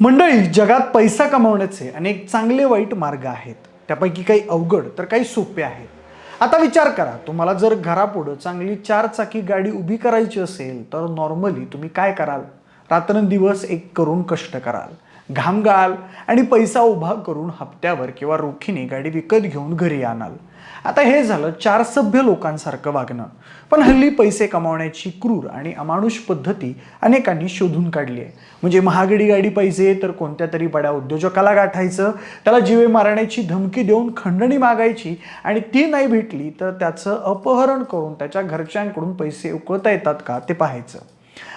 मंडळी जगात पैसा कमावण्याचे अनेक चांगले वाईट मार्ग आहेत. त्यापैकी काही अवघड तर काही सोपे आहेत. आता विचार करा तुम्हाला जर घरापुढं चांगली चार चाकी गाडी उभी करायची असेल तर नॉर्मली तुम्ही काय कराल? रात्रंदिवस एक करून कष्ट कराल. घाम गाळाल आणि पैसा उभा करून हप्त्यावर किंवा रोखीने गाडी विकत घेऊन घरी आणाल. आता हे झालं चार सभ्य लोकांसारखं वागणं. पण हल्ली पैसे कमावण्याची क्रूर आणि अमानुष पद्धती अनेकांनी शोधून काढली आहे. म्हणजे महागडी गाडी पाहिजे तर कोणत्या तरी बड्या उद्योजकाला गाठायचं त्याला जीवे मारण्याची धमकी देऊन खंडणी मागायची आणि ती नाही भेटली तर त्याचं अपहरण करून त्याच्या घरच्यांकडून पैसे उकळता येतात का ते पाहायचं.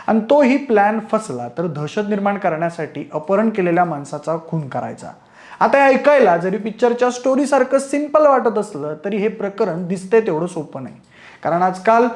आणि तोही प्लॅन फसला तर दहशत निर्माण करण्यासाठी अपहरण केलेल्या माणसाचा खून करायचा. आता ऐकायला जरी पिक्चरच्या स्टोरीसारखं सिंपल वाटत असलं तरी हे प्रकरण दिसतंय तेवढं सोपं नाही. कारण आजकाल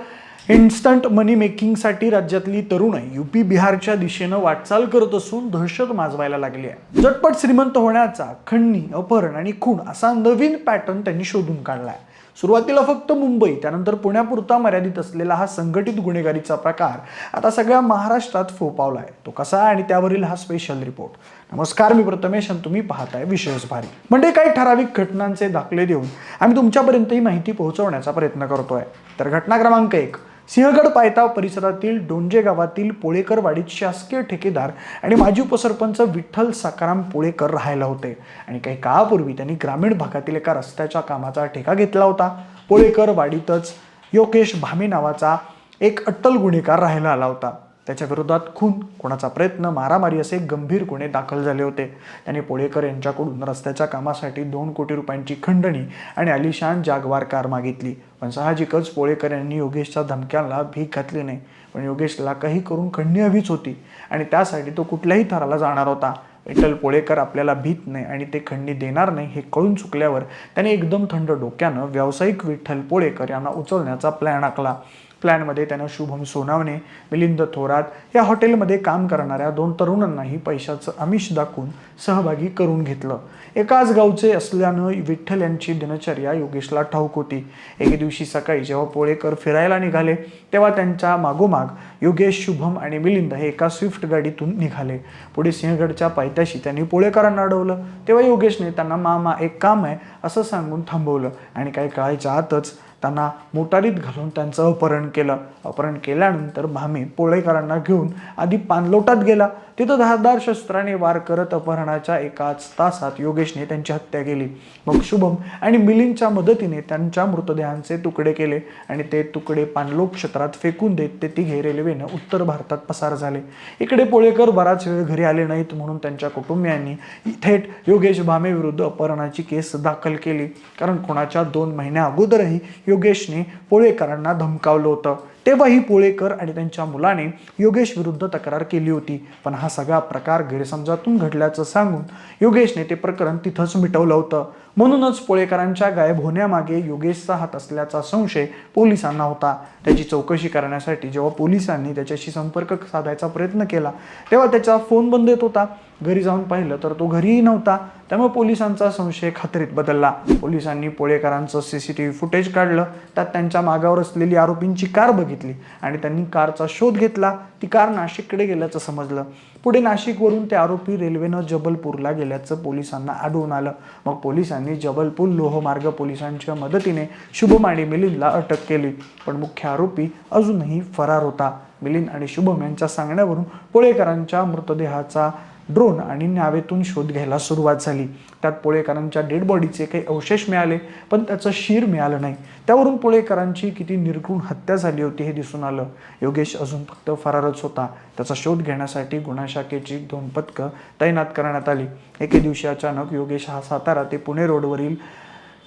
इन्स्टंट मनी मेकिंगसाठी राज्यातली तरुणाई युपी बिहारच्या दिशेनं वाटचाल करत असून दहशत माजवायला लागली आहे. झटपट श्रीमंत होण्याचा खंडणी अपहरण आणि खून असा नवीन पॅटर्न त्यांनी शोधून काढला आहे सुरुवातीला फक्त मुंबई त्यानंतर पुण्यापुरता मर्यादित असलेला हा संघटित गुन्हेगारीचा प्रकार आता सगळ्या महाराष्ट्रात फोपावलाय तो कसा आणि त्यावरील हा स्पेशल रिपोर्ट नमस्कार मी प्रथमेश आणि तुम्ही पाहताय विशेष भारी. म्हणजे काही ठराविक घटनांचे दाखले देऊन आम्ही तुमच्यापर्यंत ही माहिती पोहोचवण्याचा प्रयत्न करतोय. तर घटना क्रमांक एक. सिंहगड पायताव परिसरातील डोंजे गावातील पोळेकरवाडीत शासकीय ठेकेदार आणि माजी उपसरपंच विठ्ठल सकाराम पोळेकर राहायला होते. आणि काही काळापूर्वी त्यांनी ग्रामीण भागातील एका रस्त्याच्या कामाचा ठेका घेतला होता. पोळेकर वाडीतच योकेश भामे नावाचा एक अट्टल गुन्हेगार राहायला आला होता. त्याच्या विरोधात खून कोणाचा प्रयत्न मारामारी असे गंभीर गुन्हे दाखल झाले होते. त्याने पोळेकर यांच्याकडून रस्त्याच्या कामासाठी दोन कोटी रुपयांची खंडणी आणि अलिशान जागवार कार मागितली. पण साहजिकच पोळेकर यांनी योगेशच्या धमक्यांना भीक घातली नाही. पण योगेशला काही करून खंडणी हवीच होती आणि त्यासाठी तो कुठल्याही थराला जाणार होता. विठ्ठल पोळेकर आपल्याला भीत नाही आणि ते खंडणी देणार नाही हे कळून चुकल्यावर त्याने एकदम थंड डोक्यानं व्यावसायिक विठ्ठल पोळेकर यांना उचलण्याचा प्लॅन आखला. प्लॅनमध्ये त्यानं शुभम सोनावणे मिलिंद थोरात या हॉटेलमध्ये काम करणाऱ्या दोन तरुणांनाही पैशाचं आमिष दाखवून सहभागी करून घेतलं. एकाच गावचे असल्यानं विठ्ठल यांची दिनचर्या योगेशला ठाऊक होती. एके दिवशी सकाळी जेव्हा पोळेकर फिरायला निघाले तेव्हा त्यांच्या मागोमाग योगेश शुभम आणि मिलिंद हे एका स्विफ्ट गाडीतून निघाले. पुढे सिंहगडच्या पायथ्याशी त्यांनी पोळेकरांना अडवलं. तेव्हा योगेशने त्यांना मामा एक काम आहे असं सांगून थांबवलं आणि काही काळाच्या आतच त्यांना मोटारीत घालून त्यांचं अपहरण केलं. अपहरण केल्यानंतर भामे पोळेकरांना घेऊन आधी पानलोटात गेला. तिथं धारदार शस्त्राने वार करत अपहरणाच्या एकाच तासात योगेशने त्यांची हत्या केली. मग शुभम आणि मिलिंदच्या मदतीने त्यांच्या मृतदेहांचे तुकडे केले आणि ते तुकडे पाणलोट क्षेत्रात फेकून देत ते तिघे रेल्वेनं उत्तर भारतात पसार झाले. इकडे पोळेकर बराच वेळ घरी आले नाहीत म्हणून त्यांच्या कुटुंबियांनी थेट योगेश भामे विरुद्ध अपहरणाची केस दाखल केली. कारण कोणाच्या दोन महिन्या अगोदरही योगेशने पोळेकरांना धमकावलं होतं. तेव्हाही पोळेकर आणि त्यांच्या मुलाने योगेश विरुद्ध तक्रार केली होती. पण हा सगळा प्रकार गैरसमजातून घडल्याचं सांगून योगेशने ते प्रकरण तिथंच मिटवलं होतं. म्हणूनच पोळेकरांच्या गायब होण्यामागे योगेशचा हात असल्याचा संशय पोलिसांना होता. त्याची चौकशी करण्यासाठी जेव्हा पोलिसांनी त्याच्याशी संपर्क साधायचा प्रयत्न केला तेव्हा त्याचा फोन बंद येत होता. घरी जाऊन पाहिलं तर तो घरीही नव्हता. त्यामुळे पोलिसांचा संशय खात्रीत बदलला. पोलिसांनी पोळेकरांचं सीसीटीव्ही फुटेज काढलं. त्यात त्यांच्या मागावर असलेली आरोपींची कार बघितली. आणि त्यांनी कारचा शोध घेतला. ती कार नाशिककडे गेल्याचं समजलं. पुढे नाशिकवरून ते आरोपी रेल्वेनं जबलपूरला गेल्याचं पोलिसांना आढळून आलं. मग पोलिसांनी जबलपूर लोहमार्ग पोलिसांच्या मदतीने शुभम आणि मिलिंदला अटक केली. पण मुख्य आरोपी अजूनही फरार होता. मिलिंद आणि शुभम यांच्या सांगण्यावरून पोळेकरांच्या मृतदेहाचा ड्रोन आणि नावेतून शोध घ्यायला सुरुवात झाली. त्यात पोळेकरांच्या डेड बॉडीचे काही अवशेष मिळाले पण त्याचं शीर मिळालं नाही. त्यावरून पोळेकरांची किती निर्घृण हत्या झाली होती हे दिसून आलं. योगेश अजून फक्त फरारच होता. त्याचा शोध घेण्यासाठी गुन्हा शाखेची दोन पथकं तैनात करण्यात आली. एके दिवशी अचानक योगेश हा सातारा ते पुणे रोडवरील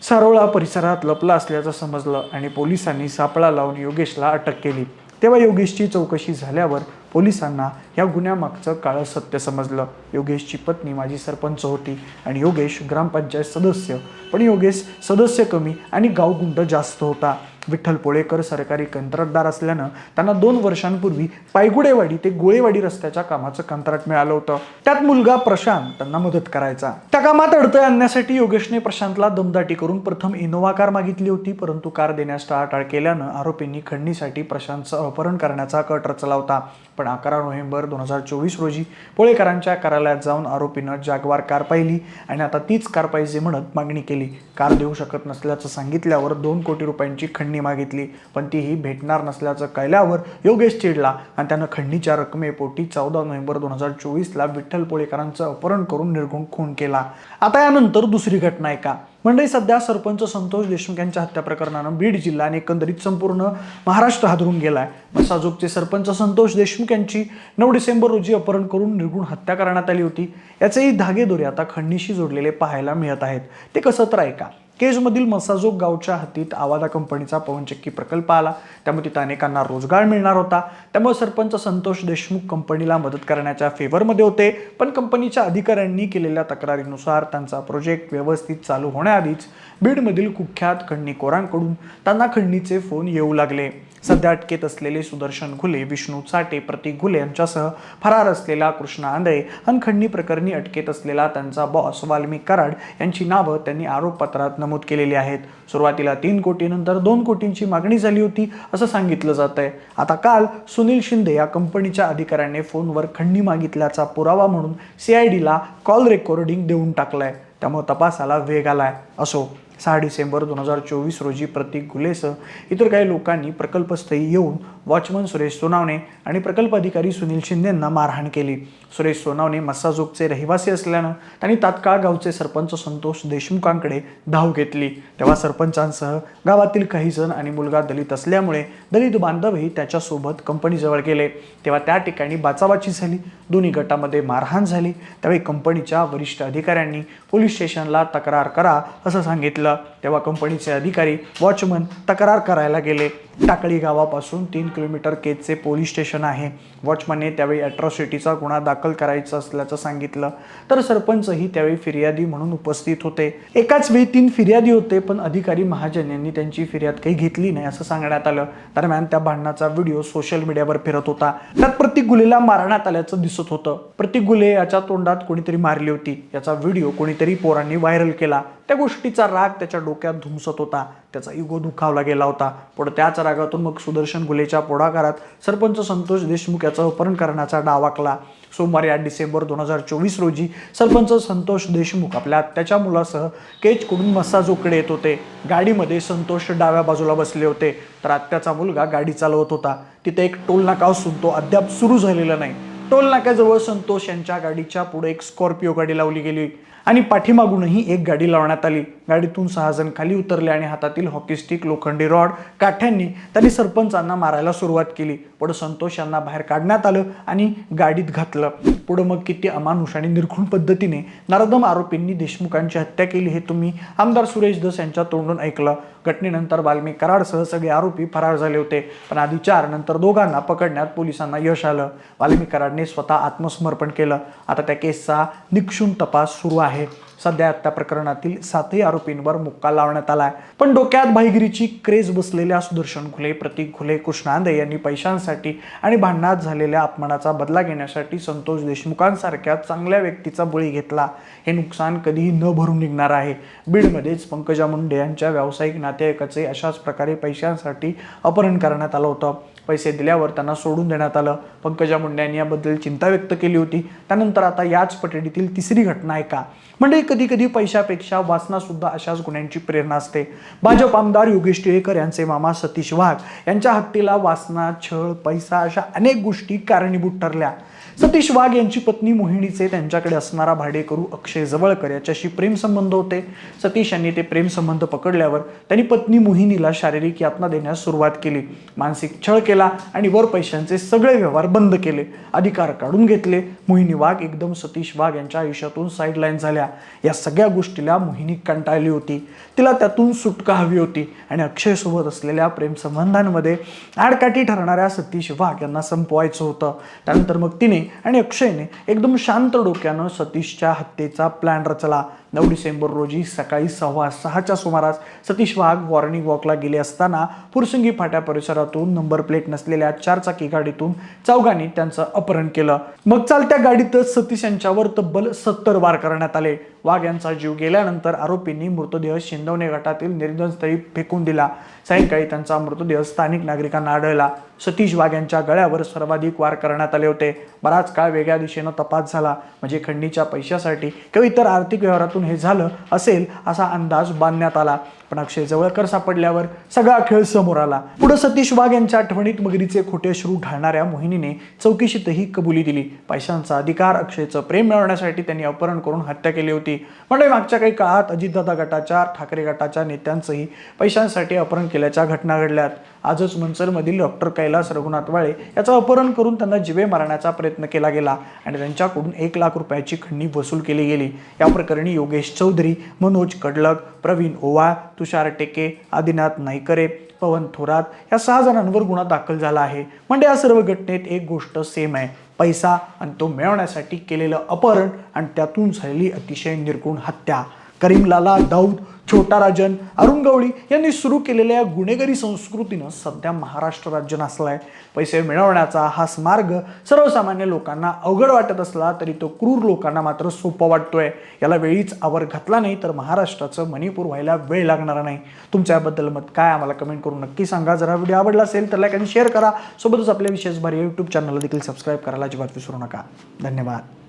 सारोळा परिसरात लपला असल्याचं समजलं आणि पोलिसांनी सापळा लावून योगेशला अटक केली. तेव्हा योगेशची चौकशी झाल्यावर पोलिसांना या गुन्ह्यामागचं काळं सत्य समजलं. योगेशची पत्नी माझी सरपंच होती आणि योगेश ग्रामपंचायत सदस्य. पण योगेश सदस्य कमी आणि गावगुंड जास्त होता. विठ्ठल पोळेकर सरकारी कंत्राटदार असल्यानं त्यांना दोन वर्षांपूर्वी पायगुडेवाडी ते गोळेवाडी रस्त्याच्या कामाचं कंत्राट मिळालं होतं. त्यात मुलगा प्रशांत त्यांना मदत करायचा. त्या कामात अडथळे आणण्यासाठी योगेशने प्रशांतला दमदाटी करून प्रथम इनोवा कार मागितली होती परंतु कार देण्यास टाळाटाळ केल्यानं आरोपींनी खंडणीसाठी प्रशांतचं अपहरण करण्याचा कट रचला होता. पण अकरा नोव्हेंबर दोन हजार चोवीस रोजी पोळेकरांच्या कार्यालयात जाऊन आरोपीनं जागवार कार पाहिली आणि आता तीच कार पाहिजे म्हणत मागणी केली. कार देऊ शकत नसल्याचं सांगितल्यावर दोन कोटी रुपयांची खंडणी मागितली. पण तीही भेटणार नसल्याचं कळल्यावर योगेश चिडला आणि त्यानं खंडणीच्या रकमेपोटी चौदा नोव्हेंबर दोन हजार चोवीसला विठ्ठल पोळेकरांचं अपहरण करून निर्घुण खून केला. आता यानंतर दुसरी घटना आहे का मंडळी सध्या सरपंच संतोष देशमुख यांच्या हत्या प्रकरणानं बीड जिल्हा आणि एकंदरीत संपूर्ण महाराष्ट्र हादरून गेलाय. मसाजोगचे सरपंच संतोष देशमुख यांची नऊ डिसेंबर रोजी अपहरण करून निर्गुण हत्या करण्यात आली होती. याचेही धागेदोरे आता खंडणीशी जोडलेले पाहायला मिळत आहेत. ते कसं तर ऐका. केजमधील मसाजोग गावच्या हद्दीत आवादा कंपनीचा पवनचक्की प्रकल्प आला. त्यामुळे तिथं अनेकांना रोजगार मिळणार होता. त्यामुळे सरपंच संतोष देशमुख कंपनीला मदत करण्याच्या फेवरमध्ये होते. पण कंपनीच्या अधिकाऱ्यांनी केलेल्या तक्रारीनुसार त्यांचा प्रोजेक्ट व्यवस्थित चालू होण्याआधीच बीडमधील कुख्यात खंडणीकोरांकडून त्यांना खंडणीचे फोन येऊ लागले. सध्या अटकेत असलेले सुदर्शन घुले विष्णू चाटे प्रतीक घुले यांच्यासह फरार असलेला कृष्णा आंधळे आणि प्रकरणी अटकेत असलेला त्यांचा बॉस वाल्मिक कराड यांची नावं त्यांनी आरोपपत्रात नमूद केलेली आहेत. सुरुवातीला तीन कोटीनंतर दोन कोटींची मागणी झाली होती असं सांगितलं जात आहे आता काल सुनील शिंदे या कंपनीच्या अधिकाऱ्याने फोनवर खंडणी मागितल्याचा पुरावा म्हणून सीआयडीला कॉल रेकॉर्डिंग देऊन टाकलाय. त्यामुळे तपासाला वेग आलाय असो. सहा डिसेंबर दोन हजार चोवीस रोजी प्रतीक गुलेसह इतर काही लोकांनी प्रकल्पस्थळी येऊन वॉचमन सुरेश सोनावणे आणि प्रकल्प अधिकारी सुनील शिंदेंना मारहाण केली. सुरेश सोनावणे मस्साजोगचे रहिवासी असल्यानं त्यांनी तात्काळ गावचे सरपंच संतोष देशमुखांकडे धाव घेतली. तेव्हा सरपंचांसह गावातील काही जण आणि मुलगा दलित असल्यामुळे दलित बांधवही त्याच्यासोबत कंपनीजवळ गेले. तेव्हा त्या ठिकाणी बाचाबाची झाली. दोन्ही गटामध्ये मारहाण झाली. त्यावेळी कंपनीच्या वरिष्ठ अधिकाऱ्यांनी पोलीस स्टेशनला तक्रार करा असं सांगितलं. तेव्हा कंपनीचे अधिकारी वॉचमन तक्रार करायला गेले. टाकळी गावापासून तीन किलोमीटर केजचे पोलीस स्टेशन आहे. वॉचमनने त्यावेळी ॲट्रॉसिटीचा गुन्हा दाखल करायचा असल्याचं सांगितलं. तर सरपंचही त्यावेळी फिर्यादी म्हणून उपस्थित होते. एकाच वेळी तीन फिर्यादी होते पण अधिकारी महाजन यांनी त्यांची फिर्याद काही घेतली नाही असं सांगण्यात आलं. दरम्यान त्या भांडणाचा व्हिडिओ सोशल मीडियावर फिरत होता. त्यात प्रतीक गुलेला मारण्यात आल्याचं दिसत होतं. प्रतीक गुले याच्या तोंडात कोणीतरी मारली होती. याचा व्हिडिओ कोणीतरी पोरांनी व्हायरल केला. त्या गोष्टीचा राग त्याच्या डोक्यात धुमसत होता. त्याचा इगो दुखावला गेला होता. पुढे त्याच रागातून मग सुदर्शन गुलेच्या पुढाकारात सरपंच संतोष देशमुख याचं अपहरण करण्याचा डाव आखला. सोमवारी आठ डिसेंबर दोन हजार चोवीस रोजी सरपंच संतोष देशमुख आपल्या आत्याच्या मुलासह केजकडून मस्साजोकडे येत होते. गाडीमध्ये संतोष डाव्या बाजूला बसले होते. तर आत्याचा मुलगा गाडी चालवत होता. तिथे एक टोल नाका असून तो अद्याप सुरू झालेला नाही. टोल नाक्याजवळ संतोष यांच्या गाडीच्या पुढे एक स्कॉर्पिओ गाडी लावली गेली. आणि पाठीमागूनही एक गाडी लावण्यात आली. गाडीतून सहा जण खाली उतरले आणि हातातील हॉकी स्टिक लोखंडी रॉड काठ्यांनी त्यांनी सरपंचांना मारायला सुरुवात केली. पुढे संतोष यांना बाहेर काढण्यात आलं आणि गाडीत घातलं. पुढं मग किती अमानुष आणि निर्घुण पद्धतीने नरदम आरोपींनी देशमुखांची हत्या केली हे तुम्ही आमदार सुरेश दस यांच्या तोंडून ऐकलं. घटनेनंतर वाल्मिक कराडसह सगळे आरोपी फरार झाले होते. पण आधी चार नंतर दोघांना पकडण्यात पोलिसांना यश आलं. वाल्मिक कराडने स्वतः आत्मसमर्पण केलं. आता त्या केसचा निक्षून तपास सुरू आहे. सध्या त्या प्रकरणातील सातही आरोपींवर मुक्का लावण्यात आला आहे पण डोक्यात भाईगिरीची क्रेज बसलेल्या सुदर्शन घुले प्रतीक घुले कृष्णांदे यांनी पैशांसाठी आणि भांडणात झालेल्या अपमानाचा बदला घेण्यासाठी संतोष देशमुखांसारख्या चांगल्या व्यक्तीचा बळी घेतला. हे नुकसान कधीही न भरून निघणार आहे. बीडमध्येच पंकजा मुंडे यांच्या व्यावसायिक नातेवाईकाचे अशाच प्रकारे पैशांसाठी अपहरण करण्यात आलं होतं. पैसे दिल्यावर त्यांना सोडून देण्यात आलं. पंकजा मुंडे यांनी याबद्दल चिंता व्यक्त केली होती. त्यानंतर आता याच पटडीतील तिसरी घटना आहे का? म्हणजे कधी कधी पैशापेक्षा वासनासुद्धा अशाच गुन्ह्यांची प्रेरणा असते. भाजप आमदार योगेश टिळेकर यांचे मामा सतीश वाघ यांच्या हत्येला वासना छळ पैसा अशा अनेक गोष्टी कारणीभूत ठरल्या. सतीश वाघ यांची पत्नी मोहिनीचे त्यांच्याकडे असणारा भाडेकरू अक्षय जवळकर याच्याशी प्रेमसंबंध होते. सतीश यांनी ते प्रेमसंबंध पकडल्यावर त्यांनी पत्नी मोहिनीला शारीरिक यातना देण्यास सुरुवात केली. मानसिक छळ केला आणि वर पैशांचे सगळे व्यवहार बंद केले. अधिकार काढून घेतले. मोहिनी वाघ एकदम सतीश वाघ यांच्या आयुष्यातून साईडलाईन झाल्या. या सगळ्या गोष्टीला मोहिनी कंटाळली होती. तिला त्यातून सुटका हवी होती आणि अक्षयसोबत असलेल्या प्रेमसंबंधांमध्ये आडकाठी ठरणाऱ्या सतीश वाघ यांना संपवायचं होतं. त्यानंतर मग तिने आणि अक्षयने एकदम शांत डोक्यानं सतीशच्या हत्येचा प्लॅन रचला. नऊ डिसेंबर रोजी सकाळी सव्वा सहाच्या सुमारास सतीश वाघ वॉर्निंग वॉकला गेले असताना फुरसंगी फाट्या परिसरातून नंबर प्लेट नसलेल्या चारचाकी गाडीतून चौघांनी त्यांचं अपहरण केलं. मग चालत्या गाडीतच सतीश यांच्यावर तब्बल सत्तर वार करण्यात आले. वाघ यांचा जीव गेल्यानंतर आरोपींनी मृतदेह शिंदवणे गटातील निर्जनस्थळी फेकून दिला. सायंकाळी त्यांचा मृतदेह स्थानिक नागरिकांना आढळला. सतीश वाघ यांच्या गळ्यावर सर्वाधिक वार करण्यात आले होते. बराच काळ वेगळ्या दिशेनं तपास झाला. म्हणजे खंडीच्या पैशासाठी किंवा इतर आर्थिक व्यवहारातून हे झालं असेल असा अंदाज बांधण्यात आला. पण अक्षय जवळकर सापडल्यावर सगळा खेळ समोर आला. पुढे सतीश वाघ यांच्या आठवणीत मगरीचे खोटे श्रू घालणाऱ्या मोहिनीने चौकशीतही कबुली दिली. पैशांचा अधिकार अक्षयचं प्रेम मिळवण्यासाठी त्यांनी अपहरण करून हत्या केली होती. म्हणजे मागच्या काही काळात अजितदादा गटाच्या ठाकरे गटाच्या नेत्यांचंही पैशांसाठी अपहरण केल्याच्या घटना घडल्यात. आजच मनसरमधील डॉक्टर कैलास रघुनाथ वाळे याचं अपहरण करून त्यांना जिवे मारण्याचा प्रयत्न केला गेला आणि त्यांच्याकडून एक लाख रुपयाची खंडणी वसूल केली गेली. या प्रकरणी योगेश चौधरी मनोज कडलक प्रवीण ओवाळ तुषार टेके आदिनाथ नाईकरे पवन थोरात या सहा जणांवर गुन्हा दाखल झाला आहे. म्हणजे या सर्व घटनेत एक गोष्ट सेम आहे. पैसा आणि तो मिळवण्यासाठी केलेलं अपहरण आणि त्यातून झालेली अतिशय निर्गुण हत्या. करीमलाला दाऊद छोटा राजन अरुण गवळी यांनी सुरू केलेल्या गुन्हेगारी संस्कृतीनं सध्या महाराष्ट्र राज्य नाचलाय पैसे मिळवण्याचा हाच मार्ग सर्वसामान्य लोकांना अवघड वाटत असला तरी तो क्रूर लोकांना मात्र सोपा वाटतोय. याला वेळीच आवर घातला नाही तर महाराष्ट्राचं मणिपूर व्हायला वेळ लागणार नाही. तुमच्याबद्दल मत काय आम्हाला कमेंट करून नक्की सांगा. जर हा व्हिडिओ आवडला असेल तर लाईक आणि शेअर करा. सोबतच आपल्या विशेष भारी यूट्यूब चॅनलला देखील सबस्क्राईब करायला अजिबात विसरू नका. धन्यवाद.